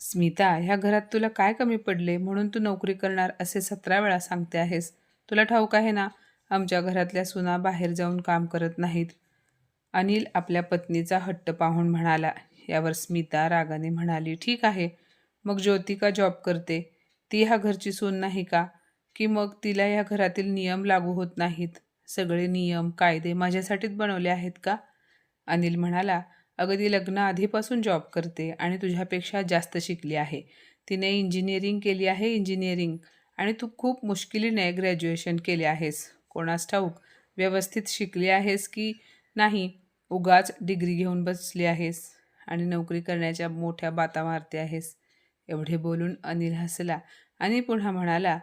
स्मिता ह्या घरात तुला काय कमी पडले? म्हणून तू नोकरी करणार असे सतरा वेळा सांगते आहेस. तुला ठाऊक आहे ना? आमच्या घरातल्या सुना बाहेर जाऊन काम करत नाहीत. अनिल आपल्या पत्नीचा हट्ट पाहून म्हणाला यावर स्मिता रागाने म्हणाली ठीक आहे. मग ज्योतिका जॉब करते? ती ह्या घरची सून नाही का? की मग तिला या घरातील नियम लागू होत नाहीत? सगळे नियम कायदे माझ्यासाठीच बनवले आहेत का? अनिल म्हणाला अगं ती लग्न आधीपासून जॉब करते आणि तुझ्यापेक्षा जास्त शिकली आहे. तिने इंजिनिअरिंग केली आहे इंजिनिअरिंग आणि तू खूप मुश्किलीने ग्रॅज्युएशन केले आहेस. कोणास ठाऊक व्यवस्थित शिकली आहेस की नाही उगाच डिग्री घेऊन बसली आहेस आणि नोकरी करण्याच्या मोठ्या बाता मारते आहेस. एवढे बोलून अनिल हसला आणि पुन्हा म्हणाला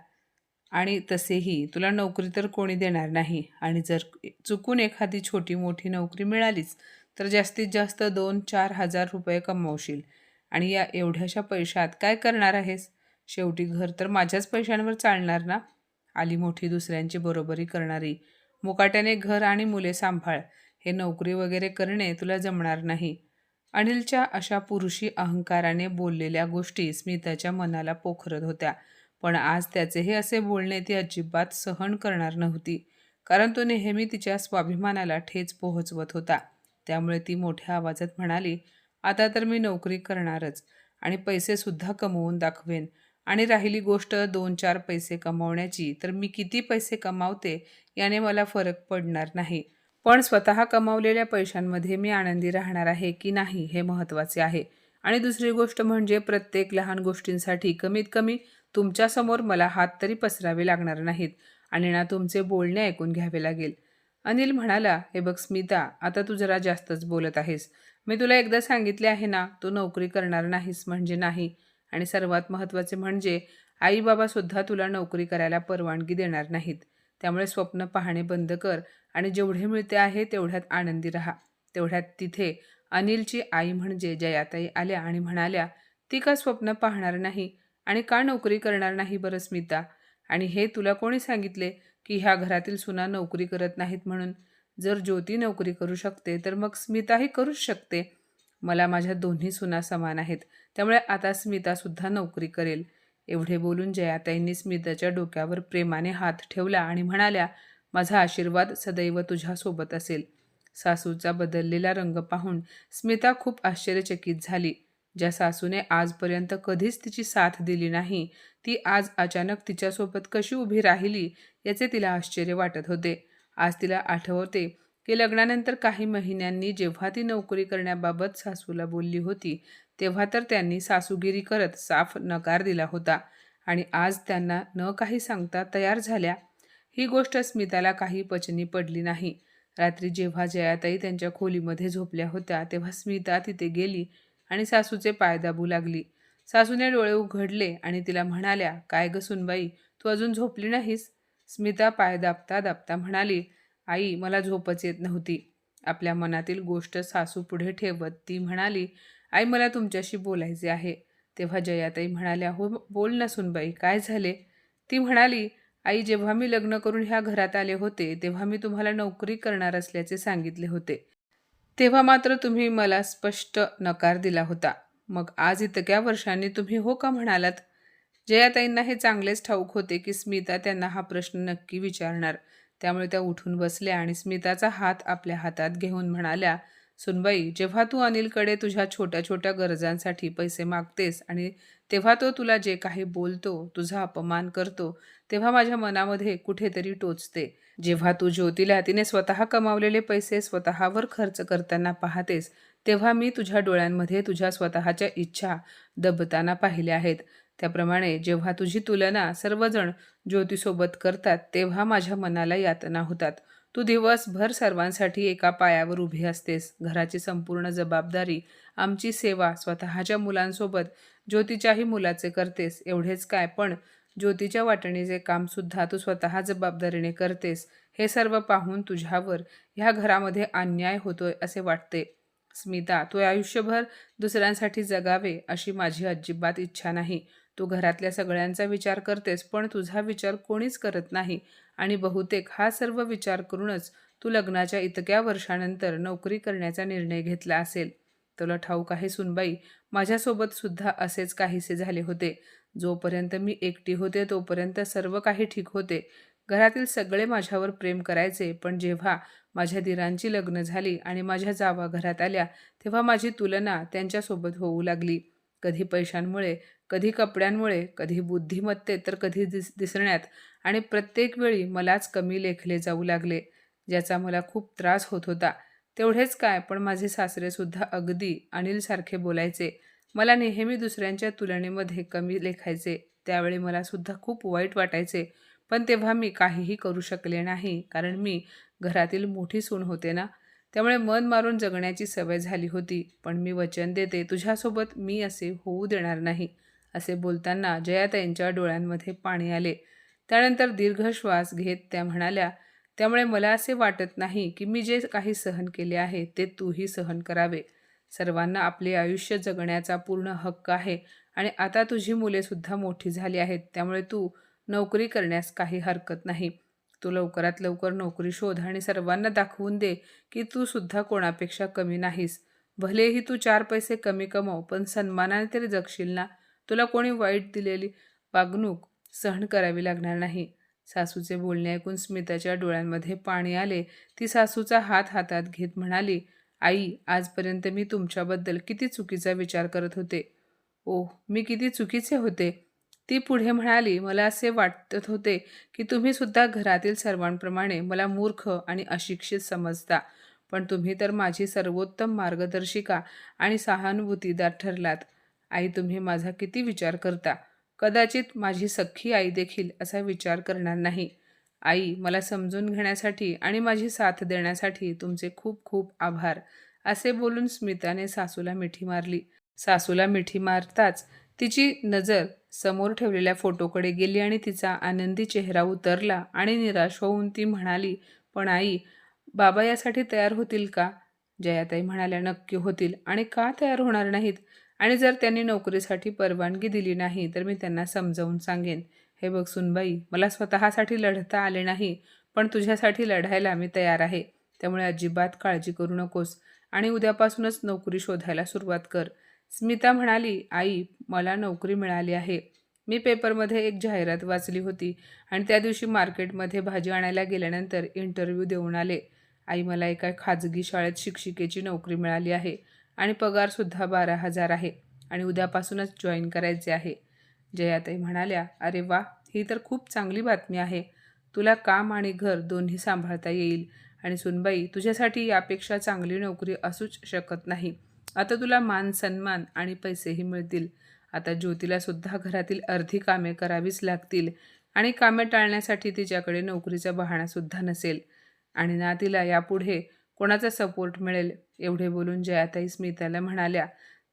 आणि तसेही तुला नोकरी तर कोणी देणार नाही. आणि जर चुकून एखादी छोटी मोठी नोकरी मिळालीच तर जास्तीत जास्त दोन चार हजार रुपये कमवशील. आणि या एवढ्याशा पैशात काय करणार आहेस? शेवटी घर तर माझ्याच पैशांवर चालणार ना? आली मोठी दुसऱ्यांची बरोबरी करणारी. मुकाट्याने घर आणि मुले सांभाळ. हे नोकरी वगैरे करणे तुला जमणार नाही. अनिलच्या अशा पुरुषी अहंकाराने बोललेल्या गोष्टी स्मिताच्या मनाला पोखरत होत्या. पण आज त्याचे हे असे बोलणे ती अजिबात सहन करणार नव्हती. कारण तो नेहमी तिच्या स्वाभिमानाला ठेच पोहोचवत होता. त्यामुळे ती मोठ्या आवाजात म्हणाली आता तर मी नोकरी करणारच आणि पैसेसुद्धा कमवून दाखवेन आणि राहिली गोष्ट दोन चार पैसे कमावण्याची तर मी किती पैसे कमावते याने मला फरक पडणार नाही. पण स्वतः कमावलेल्या पैशांमध्ये मी आनंदी राहणार आहे की नाही हे महत्त्वाचे आहे. आणि दुसरी गोष्ट म्हणजे प्रत्येक लहान गोष्टींसाठी कमीत कमी तुमच्यासमोर मला हात तरी पसरावे लागणार नाहीत आणि ना तुमचे बोलणे ऐकून घ्यावे लागेल. अनिल म्हणाला हे बघ स्मिता आता तू जरा जास्तच बोलत आहेस. मी तुला एकदा सांगितले आहे ना तू नोकरी करणार नाहीस म्हणजे नाही. आणि सर्वात महत्त्वाचे म्हणजे आई बाबासुद्धा तुला नोकरी करायला परवानगी देणार नाहीत. त्यामुळे स्वप्न पाहणे बंद कर आणि जेवढे मिळते आहे तेवढ्यात आनंदी राहा. तेवढ्यात तिथे अनिलची आई म्हणजे जयाताई आल्या आणि म्हणाल्या ती का स्वप्न पाहणार नाही? आणि का नोकरी करणार नाही बरं स्मिता? आणि हे तुला कोणी सांगितले? की ह्या घरातील सुना नोकरी करत नाहीत म्हणून जर ज्योती नोकरी करू शकते तर मग स्मिताही करूच शकते. मला माझ्या दोन्ही सुना समान आहेत त्यामुळे आता स्मितासुद्धा नोकरी करेल. एवढे बोलून जयाताईंनी स्मिताच्या डोक्यावर प्रेमाने हात ठेवला आणि म्हणाल्या माझा आशीर्वाद सदैव तुझ्यासोबत असेल. सासूचा बदललेला रंग पाहून स्मिता खूप आश्चर्यचकित झाली. ज्या सासूने आजपर्यंत कधीच तिची साथ दिली नाही ती आज अचानक तिच्यासोबत कशी उभी राहिली याचे तिला आश्चर्य वाटत होते. आज तिला आठवते की लग्नानंतर काही महिन्यांनी जेव्हा ती नोकरी करण्याबाबत सासूला बोलली होती तेव्हा तर त्यांनी सासूगिरी करत साफ नकार दिला होता आणि आज त्यांना न काही सांगता तयार झाल्या. ही गोष्ट स्मिताला काही पचनी पडली नाही. रात्री जेव्हा जयाताई त्यांच्या खोलीमध्ये झोपल्या होत्या तेव्हा स्मिता तिथे गेली आणि सासूचे पाय दाबू लागली. सासूने डोळे उघडले आणि तिला म्हणाल्या काय ग सुनबाई तू अजून झोपली नाहीस? स्मिता पाय दाबता दाबता म्हणाली आई मला झोपच येत नव्हती. आपल्या मनातील गोष्ट सासू पुढे ठेवत ती म्हणाली आई मला तुमच्याशी बोलायचे आहे तेव्हा जयाताई म्हणाल्या हो बोल ना सुनबाई काय झाले ती म्हणाली आई जेव्हा मी लग्न करून ह्या घरात आले होते तेव्हा मी तुम्हाला नोकरी करणार असल्याचे सांगितले होते. तेव्हा मात्र तुम्ही मला स्पष्ट नकार दिला होता. मग आज इतक्या वर्षांनी तुम्ही हो का म्हणालात? जयाताईंना हे चांगलेच ठाऊक होते की स्मिता त्यांना हा प्रश्न नक्की विचारणार. त्यामुळे त्या उठून बसल्या आणि स्मिताचा हात आपल्या हातात घेऊन म्हणाल्या सुनबाई जेव्हा तू अनिलकडे तुझ्या छोट्या छोट्या गरजांसाठी पैसे मागतेस आणि तेव्हा तो तुला जे काही बोलतो तुझा अपमान करतो तेव्हा माझ्या मनामध्ये कुठेतरी टोचते. जेव्हा तू ज्योतीला तिने स्वतः कमावलेले पैसे स्वतःवर खर्च करताना पाहतेस तेव्हा मी तुझ्या डोळ्यांमध्ये तुझ्या स्वतःच्या इच्छा दबताना पाहिल्या आहेत. त्याप्रमाणे जेव्हा तुझी तुलना सर्वजण ज्योतीसोबत करतात तेव्हा माझ्या मनाला यातना होतात. तू दिवसभर सर्वांसाठी एका पायावर उभी असतेस. घराची संपूर्ण जबाबदारी आमची सेवा स्वतःच्या मुलांसोबत ज्योतीच्याही मुलाचे करतेस. एवढेच काय पण ज्योतीच्या वाटणीचे कामसुद्धा तू स्वतः जबाबदारीने करतेस. हे सर्व पाहून तुझ्यावर ह्या घरामध्ये अन्याय होतोय असे वाटते. स्मिता तू आयुष्यभर दुसऱ्यांसाठी जगावे अशी माझी अजिबात इच्छा नाही. तू घरातल्या सगळ्यांचा विचार करतेस पण तुझा विचार कोणीच करत नाही. आणि बहुतेक हा सर्व विचार करूनच तू लग्नाच्या इतक्या वर्षानंतर नोकरी करण्याचा निर्णय घेतला असेल. तुला ठाऊक आहे सुनबाई माझ्यासोबत सुद्धा असेच काहीसे झाले होते. जोपर्यंत मी एकटी होते तोपर्यंत सर्व काही ठीक होते. घरातील सगळे माझ्यावर प्रेम करायचे पण जेव्हा माझ्या दिरांची लग्न झाली आणि माझ्या जावा घरात आल्या तेव्हा माझी तुलना त्यांच्यासोबत होऊ लागली. कधी पैशांमुळे कधी कपड्यांमुळे कधी बुद्धिमत्तेत तर कधी दिस दिसण्यात. आणि प्रत्येक वेळी मलाच कमी लेखले जाऊ लागले ज्याचा मला खूप त्रास होत होता. तेवढेच काय पण माझे सासरेसुद्धा अगदी अनिलसारखे बोलायचे. मला नेहमी दुसऱ्यांच्या तुलनेमध्ये कमी लेखायचे. त्यावेळी मला सुद्धा खूप वाईट वाटायचे. पण तेव्हा मी काहीही करू शकले नाही कारण मी घरातील मोठी सून होते ना. त्यामुळे मन मारून जगण्याची सवय झाली होती पण मी वचन देते तुझ्यासोबत मी असे होऊ देणार नाही. असे बोलताना जयाताईंच्या डोळ्यांमध्ये पाणी आले. त्यानंतर दीर्घ श्वास घेत त्या म्हणाल्या त्यामुळे मला असे वाटत नाही की मी जे काही सहन केले आहे ते तूही सहन करावे. सर्वांना आपले आयुष्य जगण्याचा पूर्ण हक्क आहे आणि आता तुझी मुलेसुद्धा मोठी झाली आहेत त्यामुळे तू नोकरी करण्यास काही हरकत नाही. तू लवकरात लवकर नोकरी शोध आणि सर्वांना दाखवून दे की तू सुद्धा कोणापेक्षा कमी नाहीस. भलेही तू चार पैसे कमी कमव पण सन्मानाने तरी जगशील ना? तुला कोणी वाईट दिलेली वागणूक सहन करावी लागणार नाही. सासूचे बोलणे ऐकून स्मिताच्या डोळ्यांमध्ये पाणी आले. ती सासूचा हात हातात घेत म्हणाली आई आजपर्यंत मी तुमच्याबद्दल किती चुकीचा विचार करत होते. ओह मी किती चुकीचे होते? ती पुढे म्हणाली मला असे वाटत होते की तुम्ही सुद्धा घरातील सर्वांप्रमाणे मला मूर्ख आणि अशिक्षित समजता. पण तुम्ही तर माझी सर्वोत्तम मार्गदर्शिका आणि सहानुभूतीदार ठरलात. आई तुम्ही माझा किती विचार करता? कदाचित माझी सख्खी आई देखील असा विचार करणार नाही. आई मला समजून घेण्यासाठी आणि माझी साथ देण्यासाठी तुमचे खूप खूप आभार. असे बोलून स्मिताने सासूला मिठी मारली. सासूला मिठी मारताच तिची नजर समोर ठेवलेल्या फोटोकडे गेली आणि तिचा आनंदी चेहरा उतरला आणि निराश होऊन ती म्हणाली पण आई बाबा यासाठी तयार होतील का? जयाताई म्हणाल्या नक्की होतील आणि का तयार होणार नाहीत? आणि जर त्यांनी नोकरीसाठी परवानगी दिली नाही तर मी त्यांना समजावून सांगेन. हे बघ सुनबाई मला स्वतःसाठी लढता आले नाही पण तुझ्यासाठी लढायला मी तयार आहे. त्यामुळे अजिबात काळजी करू नकोस आणि उद्यापासूनच नोकरी शोधायला सुरुवात कर. स्मिता म्हणाली आई मला नोकरी मिळाली आहे. मी पेपरमध्ये एक जाहिरात वाचली होती आणि त्या दिवशी मार्केटमध्ये भाजी आणायला गेल्यानंतर इंटरव्ह्यू देऊन आले. आई मला एका खाजगी शाळेत शिक्षिकेची नोकरी मिळाली आहे. आणि पगारसुद्धा बारा हजार आहे. आणि उद्यापासूनच जॉईन करायचे आहे. जयाताई म्हणाल्या अरे वा ही तर खूप चांगली बातमी आहे. तुला काम आणि घर दोन्ही सांभाळता येईल. आणि सुनबाई तुझ्यासाठी यापेक्षा चांगली नोकरी असूच शकत नाही. आता तुला मान सन्मान आणि पैसेही मिळतील. आता ज्योतीलासुद्धा घरातील अर्धी कामे करावीच लागतील. आणि कामे टाळण्यासाठी तिच्याकडे नोकरीचा बहाणासुद्धा नसेल. आणि ना तिला यापुढे कोणाचा सपोर्ट मिळेल एवढे बोलून जयाताई स्मिताला म्हणाल्या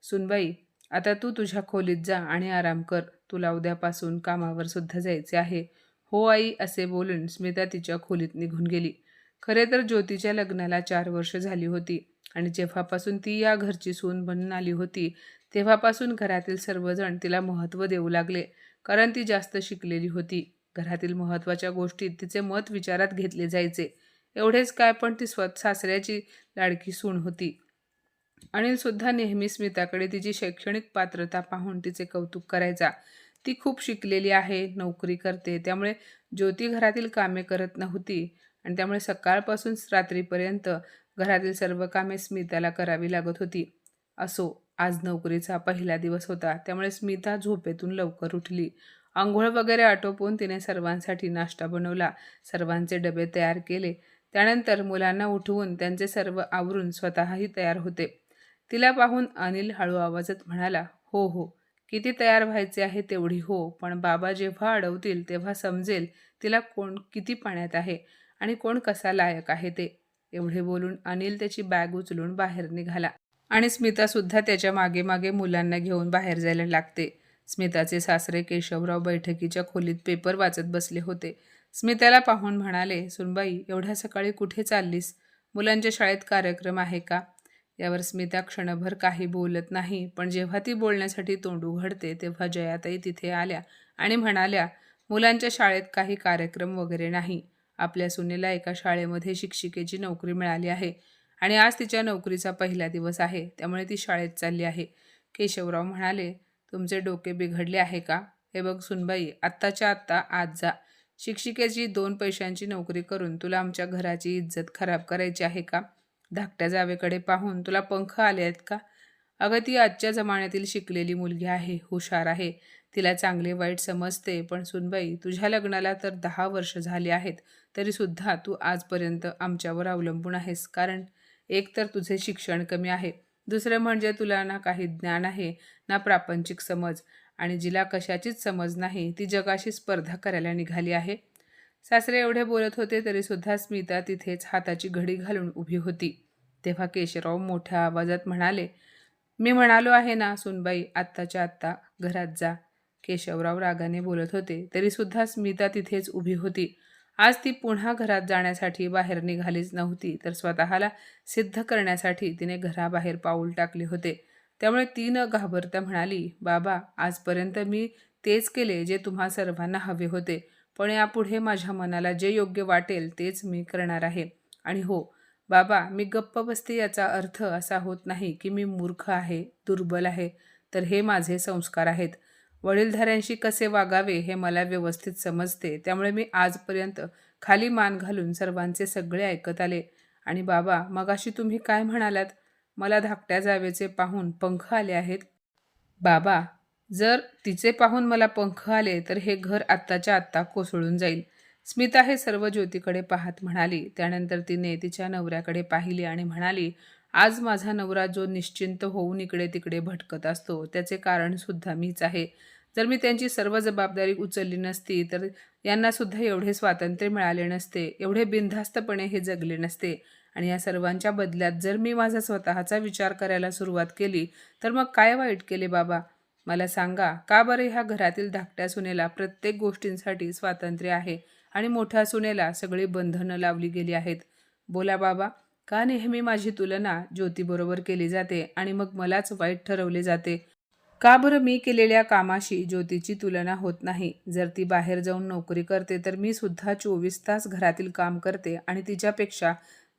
सुनबाई आता तू तुझ्या खोलीत जा आणि आराम कर. तुला उद्यापासून कामावर सुद्धा जायचे आहे. हो आई असे बोलून स्मिता तिच्या खोलीत निघून गेली. खरे तर ज्योतीच्या लग्नाला चार वर्ष झाली होती आणि जेव्हापासून ती या घरची सून बनून आली होती तेव्हापासून घरातील सर्वजण तिला महत्त्व देऊ लागले कारण ती जास्त शिकलेली होती. घरातील महत्त्वाच्या गोष्टीत तिचे मत विचारात घेतले जायचे. एवढेच काय पण ती स्वत सासऱ्याची लाडकी सून होती. अनिलसुद्धा नेहमी स्मिताकडे तिची शैक्षणिक पात्रता पाहून तिचे कौतुक करायचा. ती खूप शिकलेली आहे नोकरी करते त्यामुळे ज्योती घरातील कामे करत नव्हती आणि त्यामुळे सकाळपासून रात्रीपर्यंत घरातील सर्व कामे स्मिताला करावी लागत होती. असो आज नोकरीचा पहिला दिवस होता त्यामुळे स्मिता झोपेतून लवकर उठली. आंघोळ वगैरे आटोपून तिने सर्वांसाठी नाश्ता बनवला. सर्वांचे डबे तयार केले. त्यानंतर मुलांना उठवून त्यांचे सर्व आवरून स्वतःही तयार होते. तिला पाहून अनिल हळू आवाजात म्हणाला हो हो किती तयार व्हायचे आहे तेवढी हो पण बाबा जेव्हा अडवतील तेव्हा समजेल तिला कोण किती पाण्यात आहे आणि कोण कसा लायक आहे ते. एवढे बोलून अनिल त्याची बॅग उचलून बाहेर निघाला आणि स्मितासुद्धा त्याच्यामागे मागे मुलांना घेऊन बाहेर जायला लागते. स्मिताचे सासरे केशवराव बैठकीच्या खोलीत पेपर वाचत बसले होते. स्मिताला पाहून म्हणाले सुनबाई एवढ्या सकाळी कुठे चाललीस? मुलांच्या शाळेत कार्यक्रम आहे का? यावर स्मिता क्षणभर काही बोलत नाही पण जेव्हा ती बोलण्यासाठी तोंड उघडते तेव्हा जयाताई तिथे आल्या आणि म्हणाल्या मुलांच्या शाळेत काही कार्यक्रम वगैरे नाही. आपल्या सुनेला एका शाळेमध्ये शिक्षिकेची नोकरी मिळाली आहे आणि आज तिच्या नोकरीचा पहिला दिवस आहे त्यामुळे ती शाळेत चालली आहे. केशवराव म्हणाले तुमचे डोके बिघडले आहे का? हे बघ सुनबाई आत्ताच्या आत्ता आज जा. शिक्षिकेची दोन पैशांची नोकरी करून तुला आमच्या घराची इज्जत खराब करायची आहे का? धाकट्या जावेकडे पाहून तुला पंख आले आहेत का? अगं ती आजच्या जमान्यातील शिकलेली मुलगी आहे हुशार आहे. तिला चांगले वाईट समजते पण सुनबाई तुझ्या लग्नाला तर दहा वर्ष झाली आहेत तरीसुद्धा तू आजपर्यंत आमच्यावर अवलंबून आहेस. कारण एक तर तुझे शिक्षण कमी आहे दुसरं म्हणजे तुला ना काही ज्ञान आहे ना प्रापंचिक समज आणि जिला कशाचीच समज नाही ती जगाशी स्पर्धा करायला निघाली आहे. सासरे एवढे बोलत होते तरीसुद्धा स्मिता तिथेच हाताची घडी घालून उभी होती. तेव्हा केशवराव मोठ्या आवाजात म्हणाले मी म्हणालो आहे ना सुनबाई आत्ताच्या आत्ता घरात जा. केशवराव रागाने बोलत होते तरीसुद्धा स्मिता तिथेच उभी होती. आज ती पुन्हा घरात जाण्यासाठी बाहेर निघालीच नव्हती तर स्वतःला सिद्ध करण्यासाठी तिने घराबाहेर पाऊल टाकले होते. त्यामुळे ती न घाबरता म्हणाली बाबा आजपर्यंत मी तेच केले जे तुम्हा सर्वांना हवे होते पण यापुढे माझ्या मनाला जे योग्य वाटेल तेच मी करणार आहे. आणि हो बाबा मी गप्प बसते याचा अर्थ असा होत नाही की मी मूर्ख आहे दुर्बल आहे तर हे माझे संस्कार आहेत. वडीलधाऱ्यांशी कसे वागावे हे मला व्यवस्थित समजते त्यामुळे मी आजपर्यंत खाली मान घालून सर्वांचे सगळे ऐकत आले. आणि बाबा मगाशी तुम्ही काय म्हणालात? मला धाकट्या जावेचे पाहून पंख आले आहेत. बाबा जर तिचे पाहून मला पंख आले तर हे घर आत्ताच्या आत्ता कोसळून जाईल. स्मिता हे सर्व ज्योतीकडे पाहत म्हणाली. त्यानंतर तिने तिच्या नवऱ्याकडे पाहिली आणि म्हणाली आज माझा नवरा जो निश्चिंत होऊन इकडे तिकडे भटकत असतो त्याचे कारण सुद्धा मीच आहे. जर मी त्यांची सर्व जबाबदारी उचलली नसती तर यांना सुद्धा एवढे स्वातंत्र्य मिळाले नसते. एवढे बिनधास्तपणे हे जगले नसते. आणि या सर्वांच्या बदल्यात जर मी माझा स्वतःचा विचार करायला सुरुवात केली तर मग काय वाईट केले बाबा? मला सांगा का बरं ह्या घरातील धाकट्या सुनेला प्रत्येक गोष्टींसाठी स्वातंत्र्य आहे आणि मोठ्या सुनेला सगळी बंधनं लावली गेली आहेत? बोला बाबा का नेहमी माझी तुलना ज्योतीबरोबर केली जाते आणि मग मलाच वाईट ठरवले जाते? का बरं मी केलेल्या कामाशी ज्योतीची तुलना होत नाही? जर ती बाहेर जाऊन नोकरी करते तर मी सुद्धा चोवीस तास घरातील काम करते आणि तिच्यापेक्षा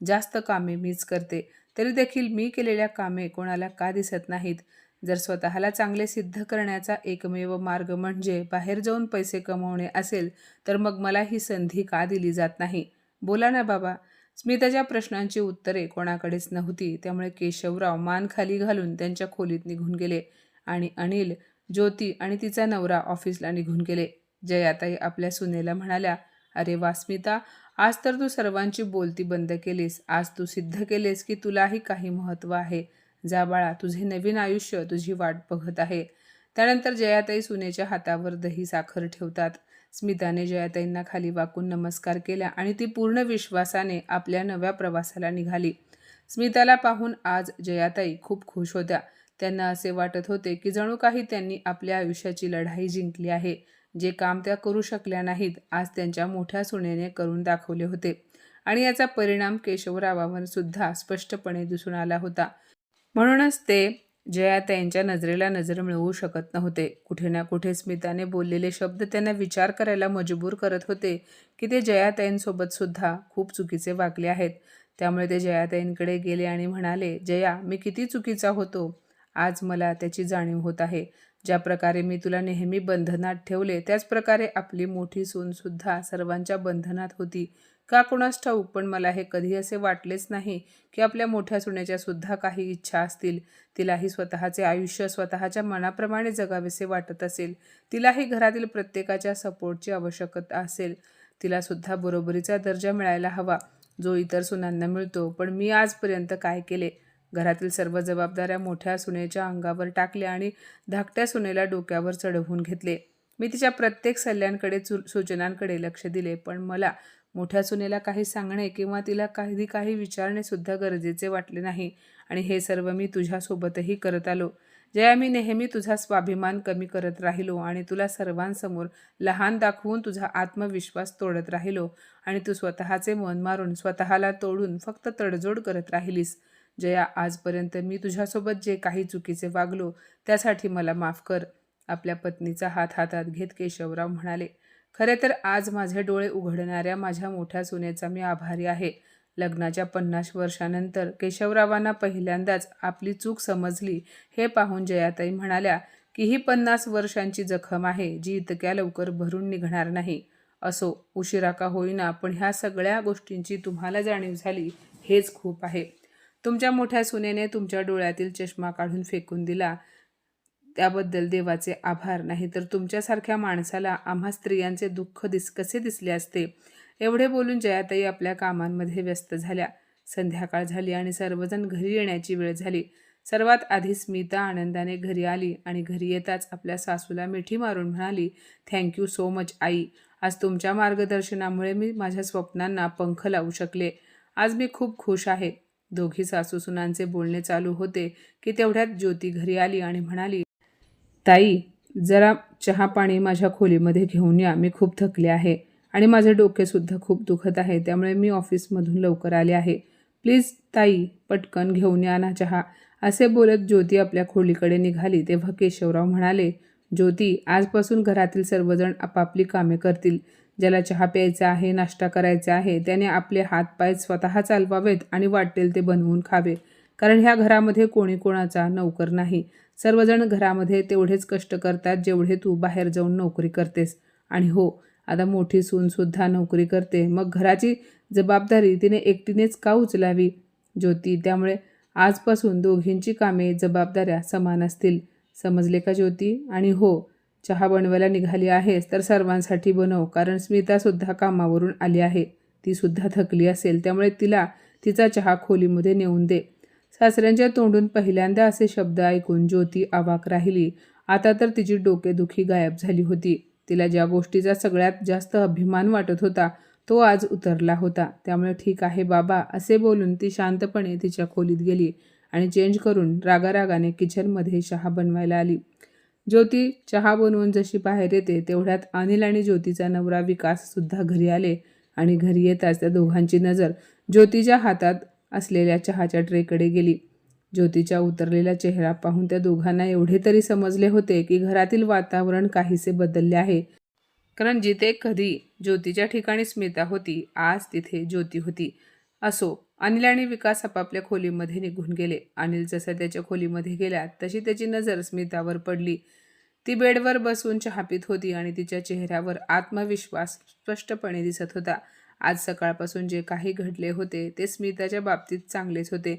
जास्त कामे मीच करते. तरी देखील मी केलेल्या कामे कोणाला का दिसत नाहीत? जर स्वतःला चांगले सिद्ध करण्याचा एकमेव मार्ग म्हणजे बाहेर जाऊन पैसे कमवणे असेल तर मग मला ही संधी का दिली जात नाही? बोला ना बाबा. स्मिताच्या प्रश्नांची उत्तरे कोणाकडेच नव्हती. त्यामुळे केशवराव मान खाली घालून त्यांच्या खोलीत निघून गेले आणि अनिल ज्योती आणि तिचा नवरा ऑफिसला निघून गेले. जयाताई आपल्या सुनेला म्हणाल्या अरे वा स्मिता आज तर तू सर्वांची बोलती बंद केलीस. आज तू सिद्ध केलेस की तुलाही काही महत्त्व आहे. जा बाळा तुझे नवीन आयुष्य तुझी वाट बघत आहे. त्यानंतर जयाताई सुनेच्या हातावर दही साखर ठेवतात. स्मिताने जयाताईंना खाली वाकून नमस्कार केला आणि ती पूर्ण विश्वासाने आपल्या नव्या प्रवासाला निघाली. स्मिताला पाहून आज जयाताई खूप खुश होत्या. त्यांना असे वाटत होते की जणू काही त्यांनी आपल्या आयुष्याची लढाई जिंकली आहे. जे काम त्या करू शकल्या नाहीत आज त्यांच्या मोठ्या सुनेने करून दाखवले होते. आणि याचा परिणाम केशवरावावर सुद्धा स्पष्टपणे दिसून आला होता. म्हणूनच ते जयाताईंच्या नजरेला नजर मिळवू शकत नव्हते. कुठे ना कुठे स्मिताने बोललेले शब्द त्यांना विचार करायला मजबूर करत होते की ते जयाताईंसोबत सुद्धा खूप चुकीचे वागले आहेत. त्यामुळे ते जयाताईंकडे गेले आणि म्हणाले जया मी किती चुकीचा होतो? आज मला त्याची जाणीव होत आहे. ज्या प्रकारे मी तुला नेहमी बंधनात ठेवले त्याच प्रकारे आपली मोठी सूनसुद्धा सर्वांच्या बंधनात होती. का कोणास ठाऊक पण मला हे कधी असे वाटलेच नाही की आपल्या मोठ्या सुनेच्या सुद्धा काही इच्छा असतील. तिलाही स्वतःचे आयुष्य स्वतःच्या मनाप्रमाणे जगावेसे वाटत असेल. तिलाही घरातील प्रत्येकाच्या सपोर्टची आवश्यकता असेल. तिलासुद्धा बरोबरीचा दर्जा मिळायला हवा. जो इतर सुनांना मिळतो. पण मी आजपर्यंत काय केले? घरातील सर्व जबाबदाऱ्या मोठ्या सुनेच्या अंगावर टाकल्या आणि धाकट्या सुनेला डोक्यावर चढवून घेतले. मी तिच्या प्रत्येक सल्ल्यांकडे चु सूचनांकडे लक्ष दिले पण मला मोठ्या सुनेला काही सांगणे किंवा तिला काही काही विचारणे सुद्धा गरजेचे वाटले नाही आणि हे सर्व मी तुझ्यासोबतही करत आलो. जया मी नेहमी तुझा स्वाभिमान कमी करत राहिलो आणि तुला सर्वांसमोर लहान दाखवून तुझा आत्मविश्वास तोडत राहिलो आणि तू स्वतःचे मन मारून स्वतःला तोडून फक्त तडजोड करत राहिलीस. जया आजपर्यंत मी तुझ्यासोबत जे काही चुकीचे वागलो त्यासाठी मला माफ कर. आपल्या पत्नीचा हात हातात घेत केशवराव म्हणाले खरे तर आज माझे डोळे उघडणाऱ्या माझ्या मोठ्या सुनेचा मी आभारी आहे. लग्नाच्या पन्नास वर्षानंतर केशवरावांना पहिल्यांदाच आपली चूक समजली हे पाहून जयाताई म्हणाल्या की ही पन्नास वर्षांची जखम आहे जी इतक्या लवकर भरून निघणार नाही. असो उशिरा का होईना पण ह्या सगळ्या गोष्टींची तुम्हाला जाणीव झाली हेच खूप आहे. तुमच्या मोठ्या सुनेने तुमच्या डोळ्यातील चष्मा काढून फेकून दिला. त्याबद्दल देवाचे आभार. नाही तर तुमच्यासारख्या माणसाला आम्हा स्त्रियांचे दुःख दिस कसे दिसले असते? एवढे बोलून जयाताई आपल्या कामांमध्ये व्यस्त झाल्या. संध्याकाळ झाली आणि सर्वजण घरी येण्याची वेळ झाली. सर्वात आधी स्मिता आनंदाने घरी आली आणि घरी येताच आपल्या सासूला मिठी मारून म्हणाली थँक्यू सो मच आई. आज तुमच्या मार्गदर्शनामुळे मी माझ्या स्वप्नांना पंख लावू शकले. आज मी खूप खुश आहे. दोघी सासू सुनांचे बोलणे चालू होते की तेवढ्यात ज्योती घरी आली आणि म्हणाली ताई जरा चहा पाणी माझ्या खोलीमध्ये घेऊन या मी खूप थकले आहे आणि माझे डोकेसुद्धा खूप दुखत आहे त्यामुळे मी ऑफिसमधून लवकर आले आहे. प्लीज ताई पटकन घेऊन या ना चहा. असे बोलत ज्योती आपल्या खोलीकडे निघाली. तेव्हा केशवराव म्हणाले ज्योती आजपासून घरातील सर्वजण आपापली कामे करतील. ज्याला चहा प्यायचा आहे नाश्ता करायचा आहे त्याने आपले हातपाय स्वतः चालवावेत आणि वाटेल ते बनवून खावे. कारण ह्या घरामध्ये कोणी कोणाचा नोकर नाही. सर्वजण घरामध्ये तेवढेच कष्ट करतात जेवढे तू बाहेर जाऊन नोकरी करतेस. आणि हो आता मोठी सूनसुद्धा नोकरी करते. मग घराची जबाबदारी तिने एकटीनेच का उचलावी? ज्योती त्यामुळे आजपासून दोघींची कामे जबाबदाऱ्या समान असतील. समजले का ज्योती? आणि हो चहा बनवायला निघाली आहेस तर सर्वांसाठी बनव कारण स्मितासुद्धा कामावरून आली आहे. तीसुद्धा थकली असेल त्यामुळे तिला तिचा चहा खोलीमध्ये नेऊन दे. सासऱ्यांच्या तोंडून पहिल्यांदा असे शब्द ऐकून ज्योती अवाक राहिली. आता तर तिची डोकेदुखी गायब झाली होती. तिला ज्या गोष्टीचा सगळ्यात जास्त अभिमान वाटत होता तो आज उतरला होता. त्यामुळे ठीक आहे बाबा असे बोलून ती शांतपणे तिच्या खोलीत गेली आणि चेंज करून रागारागाने किचनमध्ये चहा बनवायला आली. ज्योती चहा बनवून जशी बाहेर येते तेवढ्यात अनिल आणि ज्योतीचा नवरा विकाससुद्धा घरी आले आणि घरी येताच त्या दोघांची नजर ज्योतीच्या हातात असलेल्या चहाच्या ट्रेकडे गेली. ज्योतीच्या उतरलेला चेहरा पाहून त्या दोघांना एवढे तरी समजले होते की घरातील वातावरण काहीसे बदलले आहे. कारण जिथे कधी ज्योतीच्या ठिकाणी स्मिता होती आज तिथे ज्योती होती. असो अनिल आणि विकास आपापल्या खोलीमध्ये निघून गेले. अनिल जसा त्याच्या खोलीमध्ये गेला तशी त्याची नजर स्मितावर पडली. ती बेडवर बसून चहा पित होती आणि तिच्या चेहऱ्यावर आत्मविश्वास स्पष्टपणे दिसत होता. आज सकाळपासून जे काही घडले होते ते स्मिताच्या बाबतीत चांगलेच होते.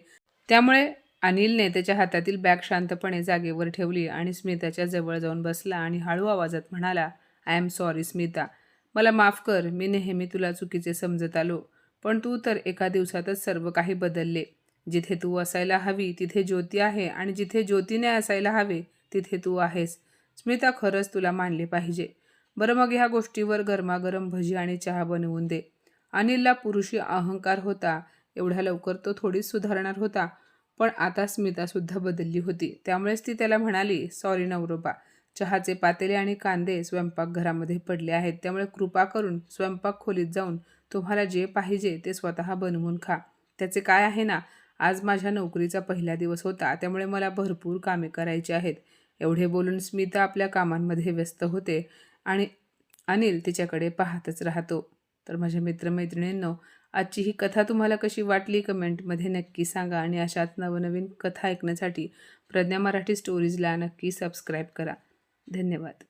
त्यामुळे अनिलने त्याच्या हातातील बॅग शांतपणे जागेवर ठेवली आणि स्मिताच्या जवळ जाऊन बसला आणि हळू आवाजात म्हणाला आय एम सॉरी स्मिता. मला माफ कर. मी नेहमी तुला चुकीचे समजत आलो. पण तू तर एका दिवसातच सर्व काही बदलले. जिथे तू असायला हवी तिथे ज्योती आहे आणि जिथे ज्योतीने असायला हवे तिथे तू आहेस. स्मिता खरंच तुला मानले पाहिजे. बरं मग ह्या गोष्टीवर गरमागरम भजी आणि चहा बनवून दे. अनिलला पुरुषी अहंकार होता. एवढ्या लवकर तो थोडीच सुधारणार होता. पण आता स्मितासुद्धा बदलली होती. त्यामुळेच ती त्याला म्हणाली सॉरी नवरोबा. चहाचे पातेले आणि कांदे स्वयंपाकघरामध्ये पडले आहेत. त्यामुळे कृपा करून स्वयंपाक खोलीत जाऊन तुम्हाला जे पाहिजे ते स्वतः बनवून खा. त्याचे काय आहे ना आज माझ्या नोकरीचा पहिला दिवस होता त्यामुळे मला भरपूर कामे करायची आहेत. एवढे बोलून स्मिता आपल्या कामांमध्ये व्यस्त होते आणि अनिल तिच्याकडे पाहतच राहतो. तर माझ्या मित्रमैत्रिणींनो आजची ही कथा तुम्हाला कशी वाटली कमेंटमध्ये नक्की सांगा आणि अशाच नवनवीन कथा ऐकण्यासाठी प्रज्ञा मराठी स्टोरीजला नक्की सबस्क्राईब करा. धन्यवाद.